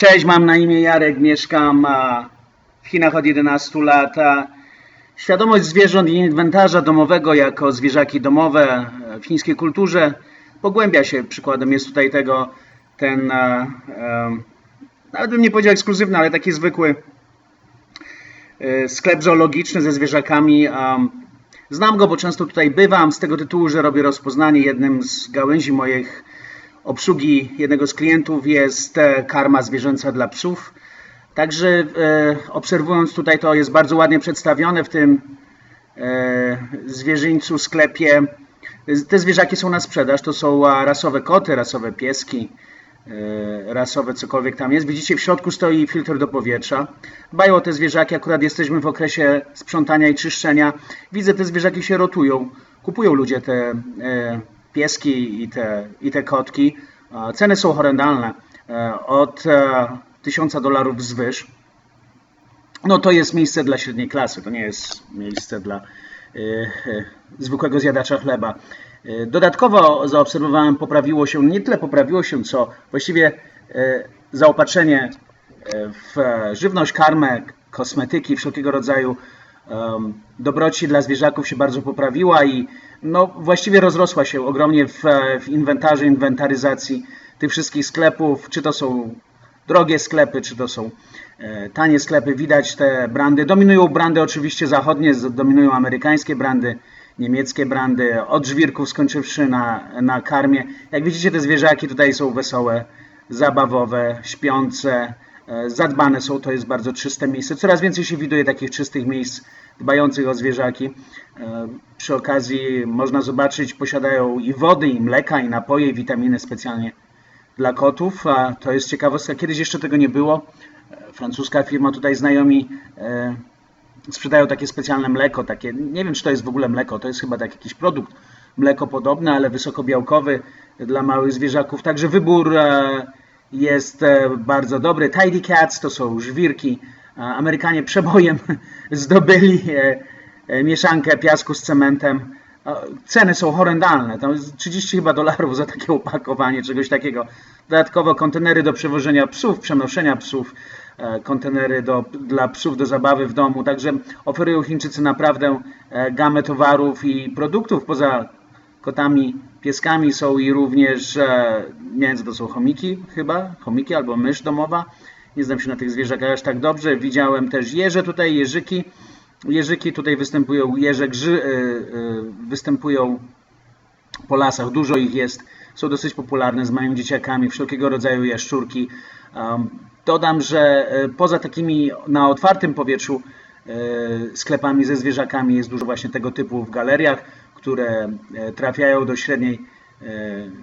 Cześć, mam na imię Jarek, mieszkam w Chinach od 11 lat. Świadomość zwierząt i inwentarza domowego jako zwierzaki domowe w chińskiej kulturze pogłębia się. Przykładem jest tutaj tego ten, nawet bym nie powiedział ekskluzywny, ale taki zwykły e, sklep zoologiczny ze zwierzakami. Znam go, bo często tutaj bywam z tego tytułu, że robię rozpoznanie. Jednym z gałęzi moich obsługi jednego z klientów jest e, karma zwierzęca dla psów. Także e, obserwując tutaj to jest bardzo ładnie przedstawione w tym e, zwierzyńcu sklepie. Te zwierzaki są na sprzedaż. To są rasowe koty, rasowe pieski, rasowe cokolwiek tam jest. Widzicie w środku stoi filtr do powietrza. Dbają o te zwierzaki. Akurat jesteśmy w okresie sprzątania i czyszczenia. Widzę te zwierzaki się rotują. Kupują ludzie te pieski i te, i te kotki. E, Ceny są horrendalne. E, Od e, 1000 dolarów wzwyż. No to jest miejsce dla średniej klasy, to nie jest miejsce dla e, e, zwykłego zjadacza chleba. E, dodatkowo zaobserwowałem, poprawiło się, nie tyle poprawiło się, co właściwie e, zaopatrzenie e, w e, żywność, karmę, kosmetyki, wszelkiego rodzaju dobroci dla zwierzaków się bardzo poprawiła i no, właściwie rozrosła się ogromnie w, w inwentarzu, inwentaryzacji tych wszystkich sklepów, czy to są drogie sklepy, czy to są e, tanie sklepy. Widać te brandy. Dominują brandy oczywiście zachodnie, dominują amerykańskie brandy, niemieckie brandy, od żwirków skończywszy na, na karmie. Jak widzicie, te zwierzaki tutaj są wesołe, zabawowe, śpiące, zadbane są. To jest bardzo czyste miejsce. Coraz więcej się widuje takich czystych miejsc dbających o zwierzaki. E, Przy okazji można zobaczyć, posiadają i wody, i mleka, i napoje, i witaminy specjalnie dla kotów. A to jest ciekawostka. Kiedyś jeszcze tego nie było. E, Francuska firma, tutaj znajomi e, sprzedają takie specjalne mleko, takie, nie wiem czy to jest w ogóle mleko, to jest chyba tak jakiś produkt mleko podobny, ale wysokobiałkowy dla małych zwierzaków. Także wybór e, jest e, bardzo dobry. Tidy Cats to są żwirki. A Amerykanie przebojem zdobyli e, e, mieszankę piasku z cementem. Ceny są horrendalne. Tam jest 30 chyba dolarów za takie opakowanie czegoś takiego. Dodatkowo kontenery do przewożenia psów, przenoszenia psów, e, kontenery do, dla psów do zabawy w domu. Także oferują Chińczycy naprawdę e, gamę towarów i produktów. Poza kotami, pieskami są i również, nie to są chomiki chyba, chomiki albo mysz domowa. Nie znam się na tych zwierzakach aż tak dobrze. Widziałem też jeże tutaj, jeżyki. Jeżyki tutaj występują, jeże grzy, e, e, występują po lasach, dużo ich jest, są dosyć popularne z małymi dzieciakami, wszelkiego rodzaju jaszczurki. Dodam, że e, poza takimi na otwartym powietrzu sklepami ze zwierzakami jest dużo właśnie tego typu w galeriach, które e, trafiają do średniej e,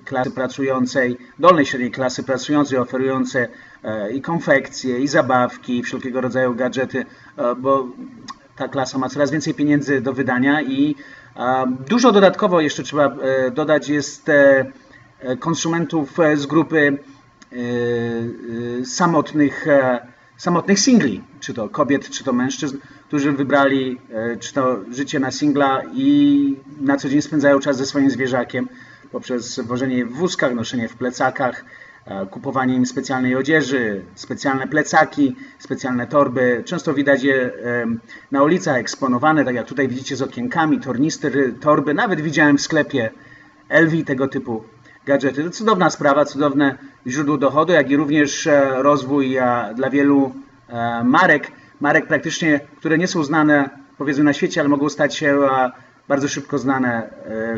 klasy pracującej, dolnej średniej klasy pracującej, oferujące e, i konfekcje, i zabawki, i wszelkiego rodzaju gadżety, bo ta klasa ma coraz więcej pieniędzy do wydania i dużo dodatkowo jeszcze trzeba dodać jest konsumentów z grupy samotnych, samotnych singli, czy to kobiet, czy to mężczyzn, którzy wybrali e, czy to życie na singla i na co dzień spędzają czas ze swoim zwierzakiem poprzez wożenie w wózkach, noszenie w plecakach, e, kupowanie im specjalnej odzieży, specjalne plecaki, specjalne torby. Często widać je na ulicach eksponowane, tak jak tutaj widzicie z okienkami, tornistry, torby. Nawet widziałem w sklepie LV tego typu gadżety. To cudowna sprawa, cudowne źródło dochodu, jak i również e, rozwój e, dla wielu e, marek. Marek praktycznie, które nie są znane powiedzmy na świecie, ale mogą stać się bardzo szybko znane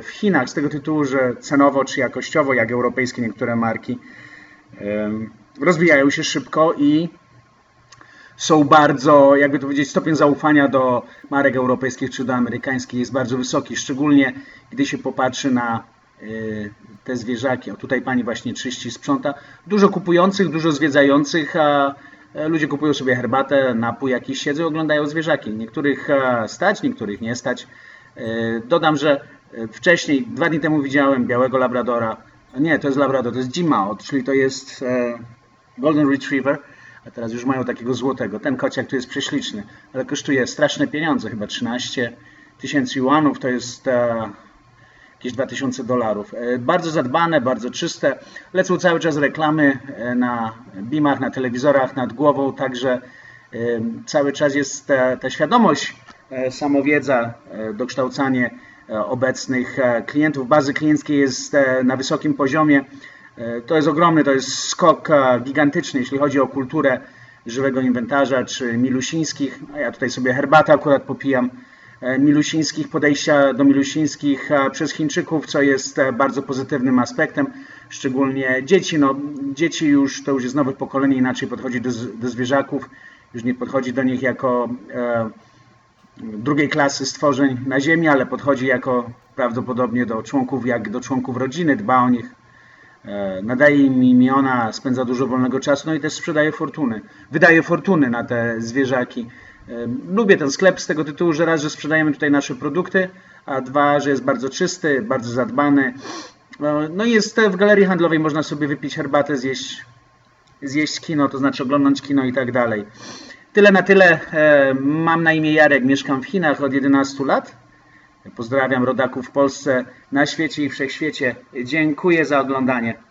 w Chinach z tego tytułu, że cenowo czy jakościowo, jak europejskie niektóre marki, rozwijają się szybko i są bardzo, jakby to powiedzieć, stopień zaufania do marek europejskich czy do amerykańskich jest bardzo wysoki, szczególnie gdy się popatrzy na te zwierzaki. O tutaj pani właśnie czyści, sprząta. Dużo kupujących, dużo zwiedzających, a e, ludzie kupują sobie herbatę, napój jakiś, siedzą oglądają zwierzaki. Niektórych e, stać, niektórych nie stać. E, Dodam, że e, wcześniej, dwa dni temu widziałem białego labradora. Nie, to jest labrador, to jest Jimao, czyli to jest e, Golden Retriever, a teraz już mają takiego złotego. Ten kociak tu jest prześliczny, ale kosztuje straszne pieniądze, chyba 13 tysięcy juanów, to jest e, jakieś 2000 dolarów. E, Bardzo zadbane, bardzo czyste. Lecą cały czas reklamy e, na bimach, na telewizorach nad głową, także cały czas jest ta, ta świadomość, e, samowiedza, dokształcanie obecnych klientów. Bazy klienckiej jest na wysokim poziomie. To jest ogromny, to jest skok gigantyczny, jeśli chodzi o kulturę żywego inwentarza czy milusińskich. Ja tutaj sobie herbatę akurat popijam. E, Milusińskich, podejścia do milusińskich e, przez Chińczyków, co jest e, bardzo pozytywnym aspektem, szczególnie dzieci. No, dzieci już, to już jest nowe pokolenie, inaczej podchodzi do, do zwierzaków, już nie podchodzi do nich jako e, drugiej klasy stworzeń na Ziemi, ale podchodzi jako prawdopodobnie do członków, jak do członków rodziny, dba o nich, nadaje im imiona, spędza dużo wolnego czasu, no i też sprzedaje fortuny. Wydaje fortuny na te zwierzaki. Lubię ten sklep z tego tytułu, że raz, że sprzedajemy tutaj nasze produkty, a dwa, że jest bardzo czysty, bardzo zadbany. E, No i jest w galerii handlowej, można sobie wypić herbatę, zjeść, zjeść kino, to znaczy oglądać kino i tak dalej. Tyle na tyle. E, Mam na imię Jarek, mieszkam w Chinach od 11 lat. Pozdrawiam rodaków w Polsce, na świecie i wszechświecie. Dziękuję za oglądanie.